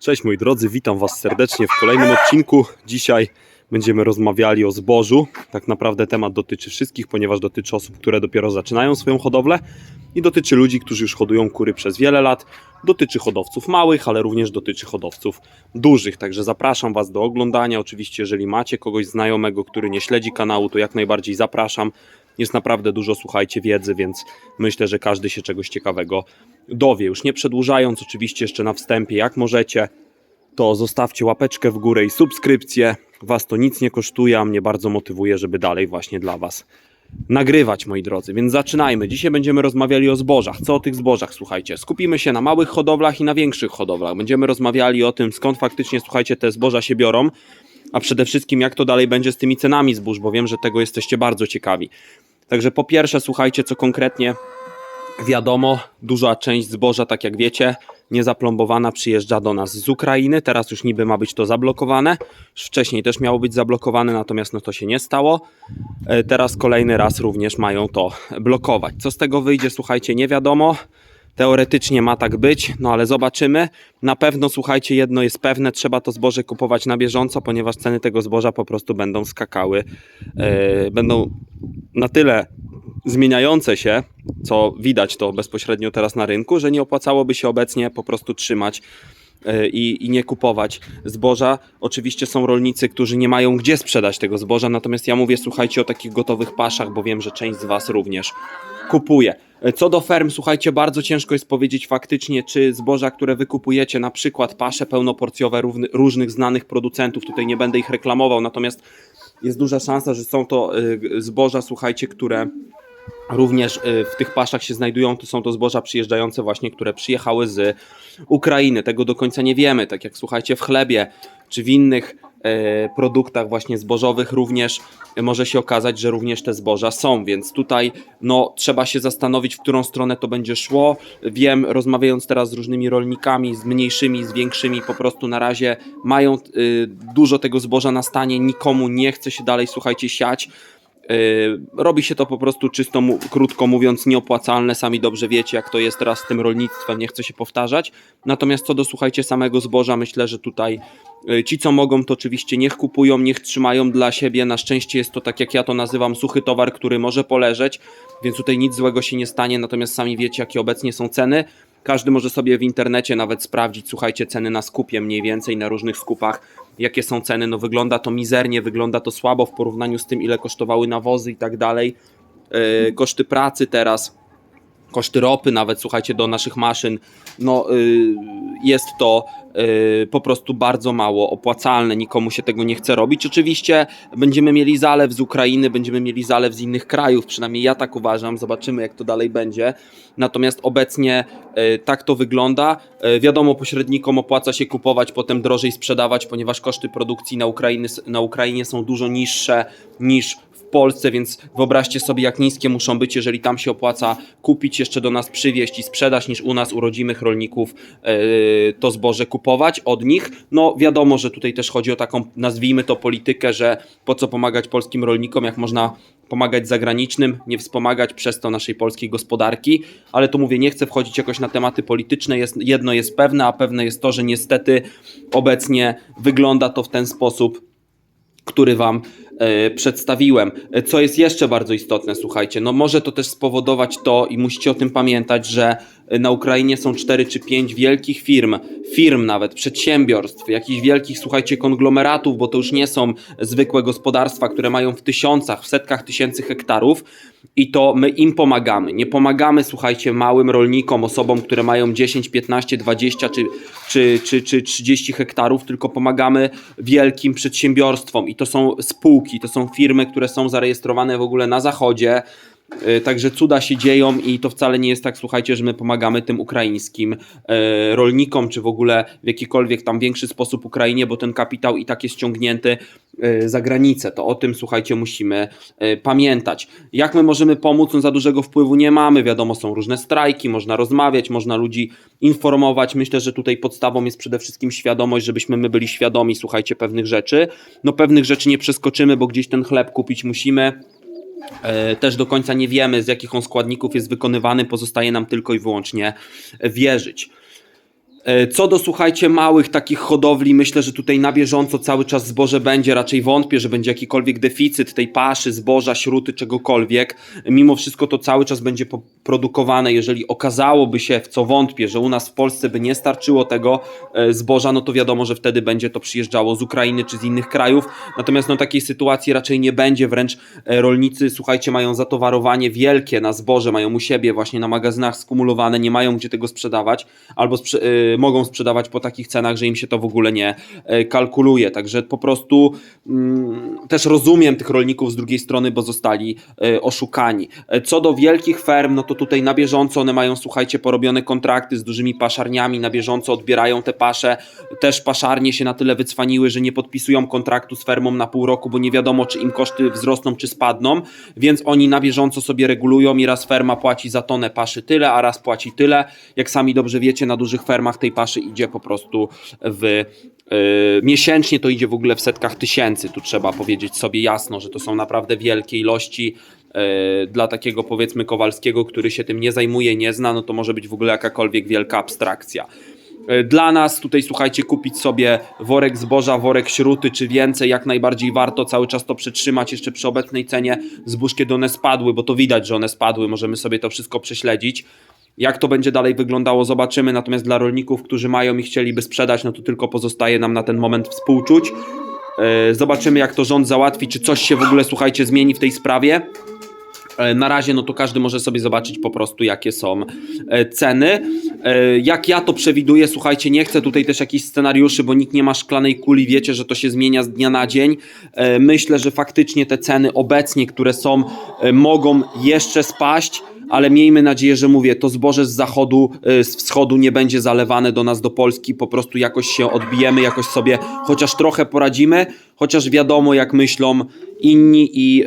Cześć moi drodzy, witam Was serdecznie w kolejnym odcinku. Dzisiaj będziemy rozmawiali o zbożu. Tak naprawdę temat dotyczy wszystkich, ponieważ dotyczy osób, które dopiero zaczynają swoją hodowlę i dotyczy ludzi, którzy już hodują kury przez wiele lat. Dotyczy hodowców małych, ale również dotyczy hodowców dużych. Także zapraszam Was do oglądania. Oczywiście, jeżeli macie kogoś znajomego, który nie śledzi kanału, to jak najbardziej zapraszam. Jest naprawdę dużo, słuchajcie, wiedzy, więc myślę, że każdy się czegoś ciekawego dowie. Już nie przedłużając, oczywiście jeszcze na wstępie, jak możecie, to zostawcie łapeczkę w górę i subskrypcję. Was to nic nie kosztuje, a mnie bardzo motywuje, żeby dalej właśnie dla Was nagrywać, moi drodzy. Więc zaczynajmy. Dzisiaj będziemy rozmawiali o zbożach. Co o tych zbożach, słuchajcie? Skupimy się na małych hodowlach i na większych hodowlach. Będziemy rozmawiali o tym, skąd faktycznie, słuchajcie, te zboża się biorą, a przede wszystkim jak to dalej będzie z tymi cenami zbóż, bo wiem, że tego jesteście bardzo ciekawi. Także po pierwsze, słuchajcie, co konkretnie wiadomo, duża część zboża, tak jak wiecie, niezaplombowana przyjeżdża do nas z Ukrainy. Teraz już niby ma być to zablokowane. Wcześniej też miało być zablokowane, natomiast no to się nie stało. E, Teraz kolejny raz również mają to blokować. Co z tego wyjdzie, słuchajcie, nie wiadomo. Teoretycznie ma tak być, no ale zobaczymy. Na pewno, słuchajcie, jedno jest pewne, trzeba to zboże kupować na bieżąco, ponieważ ceny tego zboża po prostu będą skakały. E, będą na tyle zmieniające się, co widać to bezpośrednio teraz na rynku, że nie opłacałoby się obecnie po prostu trzymać e, i, i nie kupować zboża. Oczywiście są rolnicy, którzy nie mają gdzie sprzedać tego zboża, natomiast ja mówię, słuchajcie o takich gotowych paszach, bo wiem, że część z Was również kupuje. Co do ferm, słuchajcie, bardzo ciężko jest powiedzieć faktycznie, czy zboża, które wy kupujecie, na przykład pasze pełnoporcjowe równy- różnych znanych producentów, tutaj nie będę ich reklamował, natomiast jest duża szansa, że są to y, zboża, słuchajcie, które również y, w tych paszach się znajdują, to są to zboża przyjeżdżające właśnie, które przyjechały z Ukrainy. Tego do końca nie wiemy, tak jak słuchajcie w chlebie czy w innych produktach właśnie zbożowych również może się okazać, że również te zboża są, więc tutaj no trzeba się zastanowić, w którą stronę to będzie szło. Wiem, rozmawiając teraz z różnymi rolnikami, z mniejszymi, z większymi, po prostu na razie mają y, dużo tego zboża na stanie, nikomu nie chce się dalej, słuchajcie, siać. Yy, robi się to po prostu czysto, krótko mówiąc, nieopłacalne. Sami dobrze wiecie, jak to jest teraz z tym rolnictwem, nie chcę się powtarzać. Natomiast co do, słuchajcie, samego zboża, myślę, że tutaj ci, co mogą, to oczywiście niech kupują, niech trzymają dla siebie. Na szczęście jest to, tak jak ja to nazywam, suchy towar, który może poleżeć, więc tutaj nic złego się nie stanie. Natomiast sami wiecie, jakie obecnie są ceny. Każdy może sobie w internecie nawet sprawdzić, słuchajcie, ceny na skupie mniej więcej, na różnych skupach, jakie są ceny. No wygląda to mizernie, wygląda to słabo w porównaniu z tym, ile kosztowały nawozy i tak dalej. Yy, koszty pracy teraz, koszty ropy nawet, słuchajcie, do naszych maszyn, no yy, jest to yy, po prostu bardzo mało opłacalne, nikomu się tego nie chce robić. Oczywiście będziemy mieli zalew z Ukrainy, będziemy mieli zalew z innych krajów, przynajmniej ja tak uważam, zobaczymy jak to dalej będzie. Natomiast obecnie yy, tak to wygląda. Wiadomo, pośrednikom opłaca się kupować, potem drożej sprzedawać, ponieważ koszty produkcji na, Ukrainy, na Ukrainie są dużo niższe niż Polsce, więc wyobraźcie sobie, jak niskie muszą być, jeżeli tam się opłaca kupić, jeszcze do nas przywieźć i sprzedać, niż u nas, u rodzimych rolników, yy, to zboże kupować od nich. No wiadomo, że tutaj też chodzi o taką, nazwijmy to politykę, że po co pomagać polskim rolnikom, jak można pomagać zagranicznym, nie wspomagać przez to naszej polskiej gospodarki, ale tu mówię, nie chcę wchodzić jakoś na tematy polityczne, jest, jedno jest pewne, a pewne jest to, że niestety obecnie wygląda to w ten sposób, który Wam e, przedstawiłem. E, Co jest jeszcze bardzo istotne, słuchajcie, no może to też spowodować to i musicie o tym pamiętać, że e, na Ukrainie są 4 czy 5 wielkich firm, firm nawet, przedsiębiorstw, jakichś wielkich, słuchajcie, konglomeratów, bo to już nie są zwykłe gospodarstwa, które mają w tysiącach, w setkach tysięcy hektarów i to my im pomagamy. Nie pomagamy, słuchajcie, małym rolnikom, osobom, które mają 10, 15, 20 czy, czy, czy, czy 30 hektarów, tylko pomagamy wielkim przedsiębiorstwom i to są spółki, to są firmy, które są zarejestrowane w ogóle na zachodzie. Yy, Także cuda się dzieją i to wcale nie jest tak, słuchajcie, że my pomagamy tym ukraińskim yy, rolnikom, czy w ogóle w jakikolwiek tam większy sposób Ukrainie, bo ten kapitał i tak jest ciągnięty yy, za granicę. To o tym, słuchajcie, musimy pamiętać. Jak my możemy pomóc? No za dużego wpływu nie mamy. Wiadomo, są różne strajki, można rozmawiać, można ludzi informować. Myślę, że tutaj podstawą jest przede wszystkim świadomość, żebyśmy my byli świadomi, słuchajcie, pewnych rzeczy. No pewnych rzeczy nie przeskoczymy, bo gdzieś ten chleb kupić musimy. E, Też do końca nie wiemy, z jakich on składników jest wykonywany, pozostaje nam tylko i wyłącznie wierzyć. E, Co do, słuchajcie, małych takich hodowli, myślę, że tutaj na bieżąco cały czas zboże będzie. Raczej wątpię, że będzie jakikolwiek deficyt tej paszy, zboża, śruty, czegokolwiek. Mimo wszystko to cały czas będzie produkowane. Jeżeli okazałoby się, w co wątpię, że u nas w Polsce by nie starczyło tego e, zboża, no to wiadomo, że wtedy będzie to przyjeżdżało z Ukrainy czy z innych krajów. Natomiast no takiej sytuacji raczej nie będzie. Wręcz e, rolnicy, słuchajcie, mają zatowarowanie wielkie na zboże, mają u siebie właśnie na magazynach skumulowane, nie mają gdzie tego sprzedawać, albo sprze- mogą sprzedawać po takich cenach, że im się to w ogóle nie y, kalkuluje. Także po prostu mm, też rozumiem tych rolników z drugiej strony, bo zostali y, oszukani. E, Co do wielkich ferm, no to tutaj na bieżąco one mają, słuchajcie, porobione kontrakty z dużymi paszarniami, na bieżąco odbierają te pasze. Też paszarnie się na tyle wycwaniły, że nie podpisują kontraktu z fermą na pół roku, bo nie wiadomo, czy im koszty wzrosną, czy spadną, więc oni na bieżąco sobie regulują i raz ferma płaci za tonę paszy tyle, a raz płaci tyle. Jak sami dobrze wiecie, na dużych fermach tej paszy idzie po prostu w Yy, miesięcznie to idzie w ogóle w setkach tysięcy. Tu trzeba powiedzieć sobie jasno, że to są naprawdę wielkie ilości. Yy, dla takiego powiedzmy Kowalskiego, który się tym nie zajmuje, nie zna, no to może być w ogóle jakakolwiek wielka abstrakcja. Yy, Dla nas tutaj słuchajcie, kupić sobie worek zboża, worek śruty czy więcej, jak najbardziej warto cały czas to przetrzymać jeszcze przy obecnej cenie zbóż, kiedy one spadły, bo to widać, że one spadły, możemy sobie to wszystko prześledzić. Jak to będzie dalej wyglądało, zobaczymy. Natomiast dla rolników, którzy mają i chcieliby sprzedać, no to tylko pozostaje nam na ten moment współczuć. E, Zobaczymy, jak to rząd załatwi, czy coś się w ogóle, słuchajcie, zmieni w tej sprawie. E, Na razie, no to każdy może sobie zobaczyć po prostu, jakie są e, ceny. Jak ja to przewiduję, słuchajcie, nie chcę tutaj też jakichś scenariuszy, bo nikt nie ma szklanej kuli, wiecie, że to się zmienia z dnia na dzień. Myślę, że faktycznie te ceny obecnie, które są, mogą jeszcze spaść ale miejmy nadzieję, że mówię, to zboże z zachodu, y, z wschodu nie będzie zalewane do nas, do Polski, po prostu jakoś się odbijemy, jakoś sobie chociaż trochę poradzimy, chociaż wiadomo jak myślą inni i y,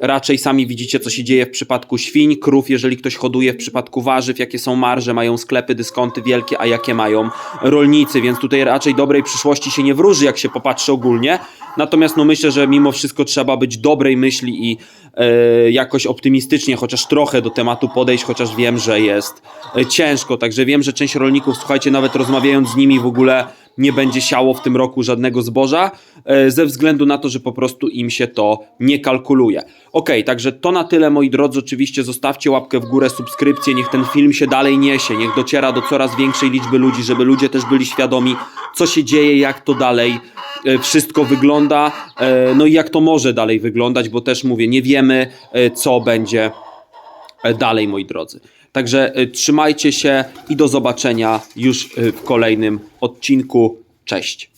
raczej sami widzicie co się dzieje w przypadku świń, krów, jeżeli ktoś hoduje w przypadku warzyw, jakie są marże, mają sklepy, dyskonty wielkie, a jakie mają rolnicy, więc tutaj raczej dobrej przyszłości się nie wróży, jak się popatrzy ogólnie, natomiast no myślę, że mimo wszystko trzeba być dobrej myśli i e, jakoś optymistycznie, chociaż trochę do tematu podejść, chociaż wiem, że jest e, ciężko. Także wiem, że część rolników, słuchajcie, nawet rozmawiając z nimi w ogóle nie będzie siało w tym roku żadnego zboża, e, ze względu na to, że po prostu im się to nie kalkuluje. Ok, także to na tyle, moi drodzy. Oczywiście zostawcie łapkę w górę, subskrypcję, niech ten film się dalej niesie, niech dociera do coraz większej liczby ludzi, żeby ludzie też byli świadomi, co się dzieje, jak to dalej wszystko wygląda, e, no i jak to może dalej wyglądać, bo też mówię, nie wiemy, e, co będzie e, dalej, moi drodzy. Także e, trzymajcie się i do zobaczenia już e, w kolejnym odcinku. Cześć.